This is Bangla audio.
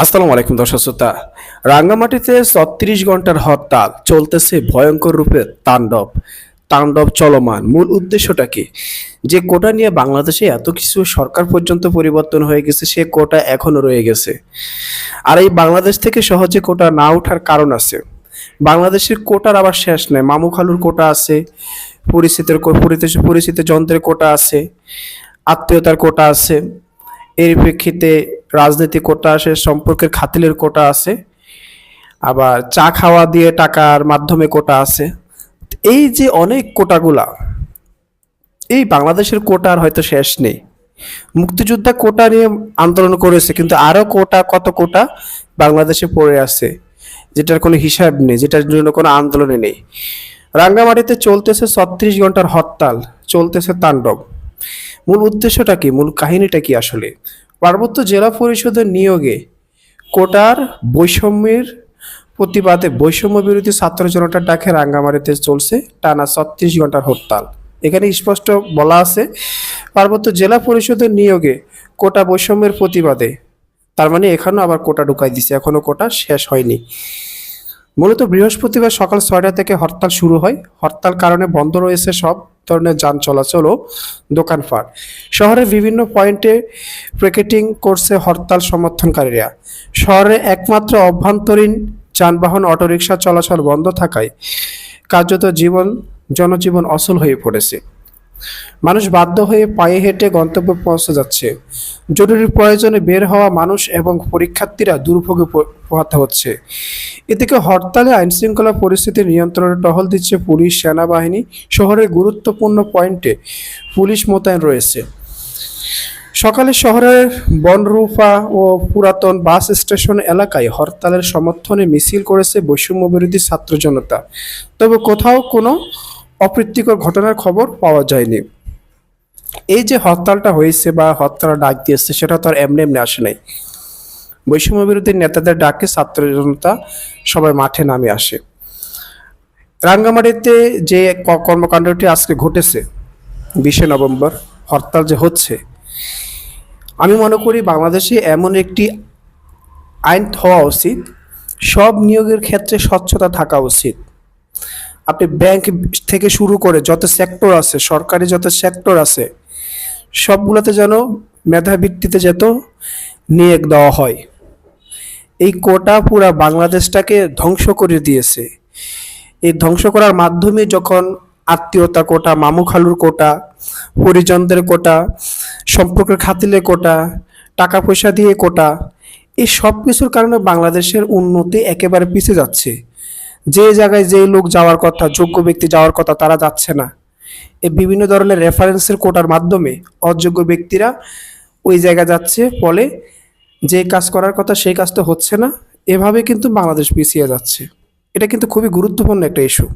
আসসালামু আলাইকুম দর্শক শ্রোতা। রাঙ্গামাটিতে ছত্রিশ ঘণ্টার হরতাল, চলতেছে ভয়ঙ্কর রূপে তাণ্ডব। তাণ্ডব চলমান, মূল উদ্দেশ্যটা কি? যে কোটা নিয়ে বাংলাদেশে এত কিছু সরকার পর্যন্ত পরিবর্তন হয়ে গেছে, সে কোটা এখনও রয়ে গেছে। আর এই বাংলাদেশ থেকে সহজে কোটা না ওঠার কারণ আছে। বাংলাদেশের কোটার আবার শেষ নেই। মামু খালুর কোটা আছে, পরিচিতের পরিচিত পরিচিত যন্ত্রের কোটা আছে, আত্মীয়তার কোটা আছে। এর প্রেক্ষিতে রাজনীতি কোটা আছে, সম্পর্কের খাতিলের কোটা আছে, আবার চা খাওয়া দিয়ে টাকার মাধ্যমে কোটা আছে। এই যে অনেক কোটাগুলা, এই বাংলাদেশের কোটার হয়তো শেষ নেই। মুক্তিযোদ্ধা কোটা নিয়ে আন্দোলন করেছে, কিন্তু আরও কোটা, কত কোটা বাংলাদেশে পড়ে আছে, যেটার কোনো হিসাব নেই, যেটার জন্য কোনো আন্দোলনে নেই। রাঙ্গামাটিতে চলতেছে ছত্রিশ ঘণ্টার হরতাল, চলতেছে তাণ্ডব। মূল উদ্দেশ্যটা কি? মূল কাহিনীটা কি আসলে? পার্বত্য জেলা পরিষদের নিয়োগে কোটার বৈষম্যের প্রতিবাদে বৈষম্য বিরোধী ছাত্র জনতার ডাকে রাঙ্গামারিতে চলছে টানা ছত্রিশ ঘণ্টার হরতাল। এখানে স্পষ্ট বলা আছে, পার্বত্য জেলা পরিষদের নিয়োগে কোটা বৈষম্যের প্রতিবাদে, তার মানে এখানেও আবার কোটা ঢুকাই দিছে এখনও কোটা শেষ হয়নি। মূলত বৃহস্পতিবার সকাল ছয়টা থেকে হরতাল শুরু হয়। হরতাল কারণে বন্ধ রয়েছে সব ধরনের যান চলাচল ও দোকানপাট। শহরের বিভিন্ন পয়েন্টে পিকেটিং করছে হরতাল সমর্থনকারীরা। শহরে একমাত্র অভ্যন্তরীণ যানবাহন, অটোরিকশা চলাচল বন্ধ থাকায় কার্যত জীবন, জনজীবন অচল হয়ে পড়েছে। মানুষ বাধ্য হয়ে পায়ে হেঁটে গন্তব্যে পৌঁছে যাচ্ছে। জরুরি প্রয়োজনে বের হওয়া মানুষ এবং পরীক্ষার্থীরা দুর্ভোগে পোহাতে হচ্ছে। এদিকে হরতালে আইনশৃঙ্খলা পরিস্থিতি নিয়ন্ত্রণে টহল দিচ্ছে পুলিশ, সেনাবাহিনী, শহরের গুরুত্বপূর্ণ পয়েন্টে পুলিশ মোতায়েন রয়েছে। সকালে শহরের বনরুফা ও পুরাতন বাস স্টেশন এলাকায় হরতালের সমর্থনে মিছিল করেছে বৈষম্য বিরোধী ছাত্র জনতা। তবে কোথাও কোনো অপ্রীতিকর ঘটনার খবর পাওয়া যায়নি। এই যে হরতালটা হয়েছে বা হরতাল ডাক দিয়েছে, সেটা তো আর এমনি এমনি আসে নাই। বৈষম্য বিরোধী নেতাদের ডাকে ছাত্র জনতা সবাই মাঠে নামে আসে। রাঙ্গামাটিতে যে কর্মকাণ্ডটি আজকে ঘটেছে, বিশে নভেম্বর, হরতাল যে হচ্ছে, আমি মনে করি বাংলাদেশে এমন একটি আইন হওয়া উচিত। সব নিয়োগের ক্ষেত্রে স্বচ্ছতা থাকা উচিত। আপনি ব্যাংক থেকে শুরু করে যত সেক্টর আছে, সরকারি যত সেক্টর আছে, সবগুলোতে যেন মেধাভিত্তিতে যেত নিয়োগ দেওয়া হয়। এই কোটা পুরা বাংলাদেশটাকে ধ্বংস করে দিয়েছে। এই ধ্বংস করার মাধ্যমে যখন আত্মীয়তা কোটা, মামু খালুর কোটা, পরিজনদের কোটা, সম্পর্কের খাতিলে কোটা, টাকা পয়সা দিয়ে কোটা, এই সব কিছুর কারণে বাংলাদেশের উন্নতি একেবারে পিছিয়ে যাচ্ছে। যে জায়গায় যে লোক যাওয়ার কথা, যোগ্য ব্যক্তি যাওয়ার কথা, তারা যাচ্ছে না। এ বিভিন্ন ধরনের রেফারেন্সের কোটার মাধ্যমে অযোগ্য ব্যক্তিরা ওই জায়গা যাচ্ছে ফলে যে কাজ করার কথা, সেই কাজটা হচ্ছে না। এভাবে কিন্তু বাংলাদেশ পিছিয়ে যাচ্ছে। এটা কিন্তু খুবই গুরুত্বপূর্ণ একটা ইস্যু